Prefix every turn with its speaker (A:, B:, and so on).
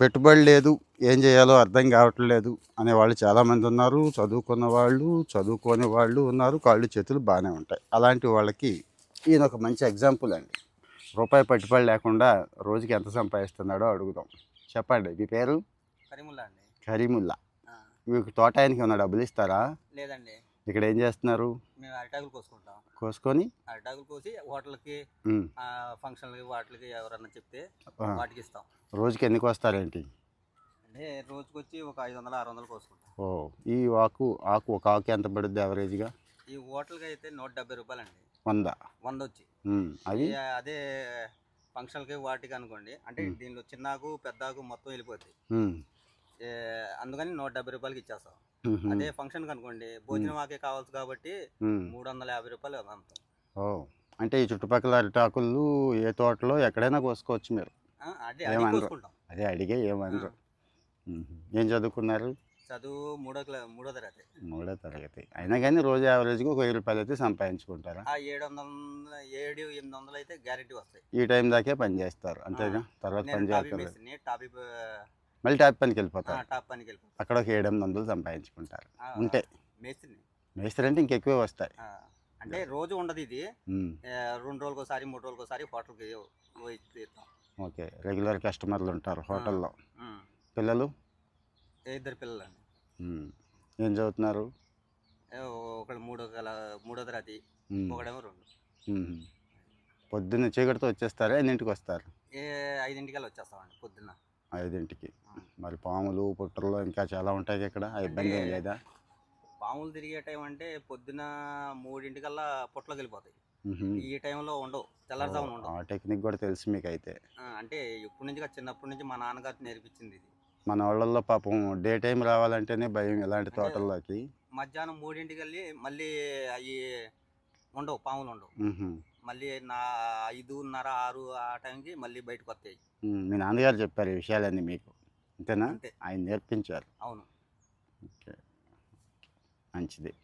A: పెట్టుబడి లేదు ఏం చేయాలో అర్థం కావట్లేదు అనేవాళ్ళు చాలామంది ఉన్నారు. చదువుకున్న వాళ్ళు చదువుకోని వాళ్ళు ఉన్నారు. కాళ్ళు చేతులు బాగానే ఉంటాయి. అలాంటి వాళ్ళకి ఈయన ఒక మంచి ఎగ్జాంపుల్ అండి. రూపాయి పెట్టుబడి లేకుండా రోజుకి ఎంత సంపాదిస్తున్నాడో అడుగుదాం. చెప్పండి మీ పేరు?
B: కరీముల్లా అండి.
A: కరీముల్లా. మీకు తోట ఆయనకి ఏమైనా డబ్బులు ఇస్తారా?
B: లేదండి.
A: ఇక్కడ ఏం చేస్తున్నారు?
B: అరిటాకులు కోసుకుంటాం.
A: కోసుకొని?
B: అరిటాకులు కోసి హోటల్కి ఫంక్షన్లకి వాటికి ఎవరన్నా చెప్తే వాటికి ఇస్తాం.
A: రోజుకి ఎన్ని కోస్తారేంటి?
B: అంటే రోజుకి వచ్చి ఒక ఐదు వందలు ఆరు వందలు కోసుకుంటాం.
A: ఓ ఈ ఆకు ఆకు ఒక ఆకు ఎంత పడుద్ది యావరేజ్గా?
B: ఈ హోటల్కి అయితే నూట డెబ్బై రూపాయలు అండి
A: వంద
B: వంద వచ్చి ఈ, అదే ఫంక్షన్లకి వాటికి అనుకోండి. అంటే. దీనిలో చిన్నాకు పెద్దాకు మొత్తం వెళ్ళిపోతాయి. ఏ, అందుకని నూట డెబ్బై రూపాయలకి ఇచ్చేస్తాం. అదే ఫంక్షన్కి అనుకోండి భోజనం ఆకే కావాల్సి కాబట్టి. మూడు వందల యాభై రూపాయలు అమ్ముతాం
A: ఓ. అంటే ఈ చుట్టుపక్కల అరిటాకులు ఏ తోటలో ఎక్కడైనా కోసుకోవచ్చు మీరు.
B: అదే
A: ఏమనరు. అడిగే ఏమనరు. ఉహుం. ఏం చదువుకున్నారు?
B: చదువు మూడో క్లా మూడో తరగతి.
A: మూడో తరగతి. అయినా కానీ రోజు యావరేజ్గా ఒక వెయ్యి రూపాయలు అయితే సంపాదించుకుంటారా?
B: ఆ ఏడు వందల ఏడు ఎనిమిది వందలు అయితే గ్యారెంటీ వస్తాయి.
A: ఈ టైం దాకే పని చేస్తారు. అంతేనా? తర్వాత పని
B: నేను టాపీ టాపీ
A: మళ్ళీ ట్యాప్ పనికి వెళ్ళిపోతారు.
B: టాప్ పనికి
A: అక్కడ ఒక ఏడు ఎనిమిది వందలు సంపాదించుకుంటారు. ఉంటే.
B: మేస్త్రిని.
A: మేస్త్రి అంటే ఇంకెక్కువే వస్తాయి.
B: అంటే రోజు ఉండదు ఇది. రెండు రోజులకు ఒకసారి మూడు రోజులకు ఒకసారి హోటల్కి
A: ఓకే. రెగ్యులర్ కస్టమర్లు ఉంటారు హోటల్లో. పిల్లలు?
B: ఏ ఇద్దరు పిల్లలండి.
A: ఉమ్, ఏం చదువుతున్నారు?
B: ఒకడు మూడో కల మూడో తరగతి ఒకడేమో రెండు.
A: పొద్దున్న చీకటితో వచ్చేస్తారా? ఎన్నింటికి వస్తారు?
B: ఏ ఐదింటికల్లా వచ్చేస్తామండి పొద్దున్న.
A: ఐదింటికి. మరి పాములు పుట్టలు ఇంకా చాలా ఉంటాయి ఇక్కడ. ఆ ఇబ్బంది ఏం లేదా?
B: పాములు తిరిగే టైం అంటే పొద్దున మూడింటికల్లా పొట్లోకి వెళ్ళిపోతాయి. ఈ టైంలో ఉండవు. తెల్లారుజామున ఉండవు
A: ఆ టెక్నిక్ కూడా తెలుసు మీకు అయితే
B: ఆ, అంటే ఇప్పటి నుంచి చిన్నప్పటి నుంచి మా నాన్నగారు నేర్పించింది ఇది.
A: మన వాళ్ళల్లో పాపం డే టైం రావాలంటేనే భయం ఇలాంటి తోటల్లోకి.
B: మధ్యాహ్నం మూడింటికి వెళ్ళి మళ్ళీ అవి ఉండవు పాములు ఉండవు. మళ్ళీ నా ఐదున్నర ఆరు ఆ టైంకి మళ్ళీ బయటకు వస్తాయి.
A: మీ నాన్నగారు చెప్పారు ఈ విషయాలన్నీ మీకు. అంతేనా?
B: అంతే.
A: ఆయన నేర్పించారు.
B: అవును.
A: ఓకే. మంచిది.